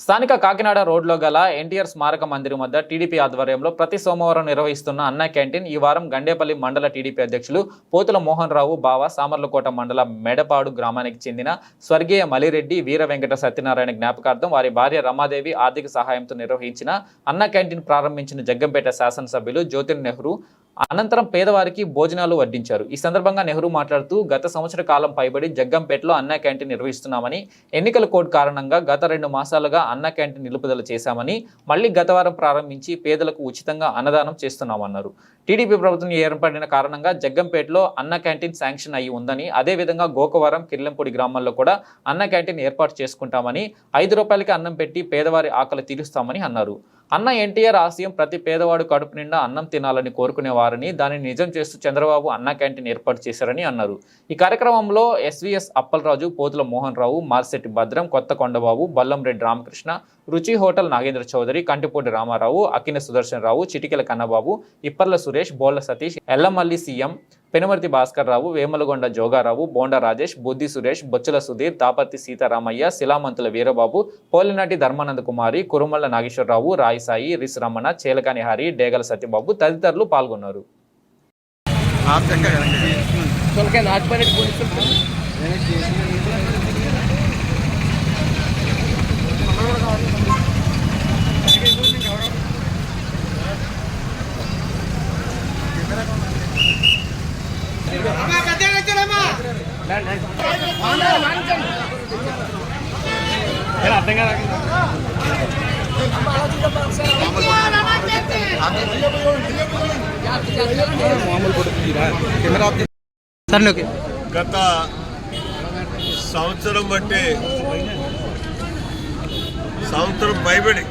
స్థానిక కాకినాడ రోడ్లో గల ఎన్టీఆర్ స్మారక మందిరం వద్ద టీడీపీ ఆధ్వర్యంలో ప్రతి సోమవారం నిర్వహిస్తున్న అన్న క్యాంటీన్ ఈ వారం గండేపల్లి మండల టీడీపీ అధ్యక్షులు పోతుల మోహన్ రావు బావ సామర్లకోట మండల మెడపాడు గ్రామానికి చెందిన స్వర్గీయ మలిరెడ్డి వీర వెంకట సత్యనారాయణ జ్ఞాపకార్థం వారి భార్య రమాదేవి ఆర్థిక సహాయంతో నిర్వహించిన అన్న క్యాంటీన్ ప్రారంభించిన జగ్గంపేట శాసనసభ్యులు జ్యోతిర్ నెహ్రూ అనంతరం పేదవారికి భోజనాలు వడ్డించారు. ఈ సందర్భంగా నెహ్రూ మాట్లాడుతూ గత సంవత్సర కాలం పైబడి జగ్గంపేటలో అన్న క్యాంటీన్ నిర్వహిస్తున్నామని ఎన్నికల కోడ్ కారణంగా గత రెండు మాసాలుగా అన్న క్యాంటీన్ నిలుపుదల చేశామని మళ్ళీ గత వారం ప్రారంభించి పేదలకు ఉచితంగా అన్నదానం చేస్తున్నామన్నారు. టీడీపీ ప్రభుత్వం ఏర్పడిన కారణంగా జగ్గంపేటలో అన్న క్యాంటీన్ శాంక్షన్ అయి ఉందని అదేవిధంగా గోకవరం కిర్లంపూడి గ్రామాల్లో కూడా అన్న క్యాంటీన్ ఏర్పాటు చేసుకుంటామని ఐదు రూపాయలకి అన్నం పెట్టి పేదవారి ఆకలి తీరుస్తామని అన్నారు. అన్న ఎన్టీఆర్ ఆశయం ప్రతి పేదవాడు కడుపు నిండా అన్నం తినాలని కోరుకునే వారిని దానిని నిజం చేస్తూ చంద్రబాబు అన్న క్యాంటీన్ ఏర్పాటు చేశారని అన్నారు. ఈ కార్యక్రమంలో SVS Appalaraju Pothula Mohan Rao Marsetti Bhadram Kotha Kondababu Ballamreddy Ramakrishna Ruchi hotel Nagendra Chowdary Kantipudi Ramarao Akkina Sudarshan Rao Chitikela Kannababu Ipparla Suresh Bolla Satish Yellamalli CM Penumarthi Bhaskar Rao Vemalagonda Jogarao Bonda Rajesh Buddhi Suresh Bochchula Sudheer Daparthi Sitaramayya శిలామంతుల Veerababu Polinati Dharmananda కుమారి కురుమల్ల నాగేశ్వరరావు రాయిసాయి రిస్ రమణ చేలకాని హరి డేగల సత్యబాబు తదితరులు పాల్గొన్నారు. అర్థం కదా గత సంవత్సరం బట్టి సంవత్సరం భయపడి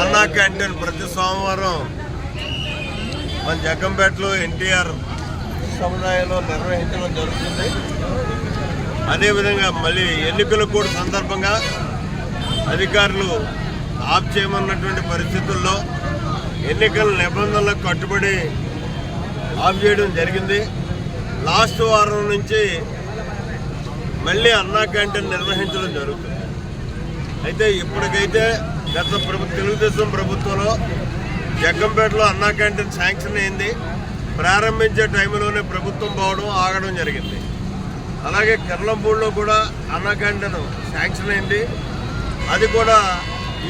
అన్నా క్యాంటీన్ ప్రతి సోమవారం మన జగ్గంపేటలో ఎన్టీఆర్ సముదాయంలో నిర్వహించడం జరుగుతుంది. అదేవిధంగా మళ్ళీ ఎన్నికల కూడా సందర్భంగా అధికారులు ఆఫ్ చేయమన్నటువంటి పరిస్థితుల్లో ఎన్నికల నిబంధనలకు కట్టుబడి ఆఫ్ చేయడం జరిగింది. లాస్ట్ వారం నుంచి మళ్ళీ అన్నా క్యాంటీన్ నిర్వహించడం జరుగుతుంది. అయితే ఇప్పటికైతే గత ప్రభు తెలుగుదేశం ప్రభుత్వంలో జగ్గంపేటలో అన్నా క్యాంటీన్ శాంక్షన్ అయింది. ప్రారంభించే టైంలోనే ప్రభుత్వం పోవడం ఆగడం జరిగింది. అలాగే కిర్లంపూడిలో కూడా అన్నా శాంక్షన్ అయింది. అది కూడా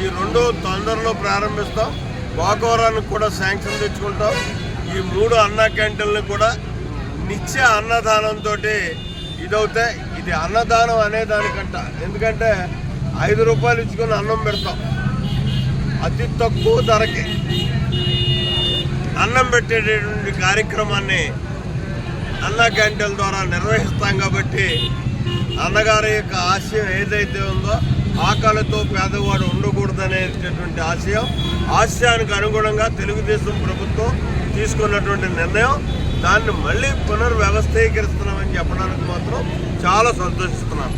ఈ రెండు తొందరలో ప్రారంభిస్తాం. గోకవరానికి కూడా శాంక్షన్ తెచ్చుకుంటాం. ఈ మూడు అన్న క్యాంటీన్లు కూడా నిత్య అన్నదానంతో ఇదవుతాయి. ఇది అన్నదానం అనే దానికంట. ఎందుకంటే ఐదు రూపాయలు ఇచ్చుకొని అన్నం పెడతాం. అతి తక్కువ ధరకి. అన్నం పెట్టేటటువంటి కార్యక్రమాన్ని అన్న క్యాంటీన్ల ద్వారా నిర్వహిస్తాం కాబట్టి అన్నగారి యొక్క ఆశయం ఏదైతే ఉందో ఆకలితో పేదవాడు ఉండకూడదనేటటువంటి ఆశయం ఆశయానికి అనుగుణంగా తెలుగుదేశం ప్రభుత్వం తీసుకున్నటువంటి నిర్ణయం. దాన్ని మళ్ళీ పునర్వ్యవస్థీకరిస్తున్నామని చెప్పడానికి మాత్రం చాలా సంతోషిస్తున్నాను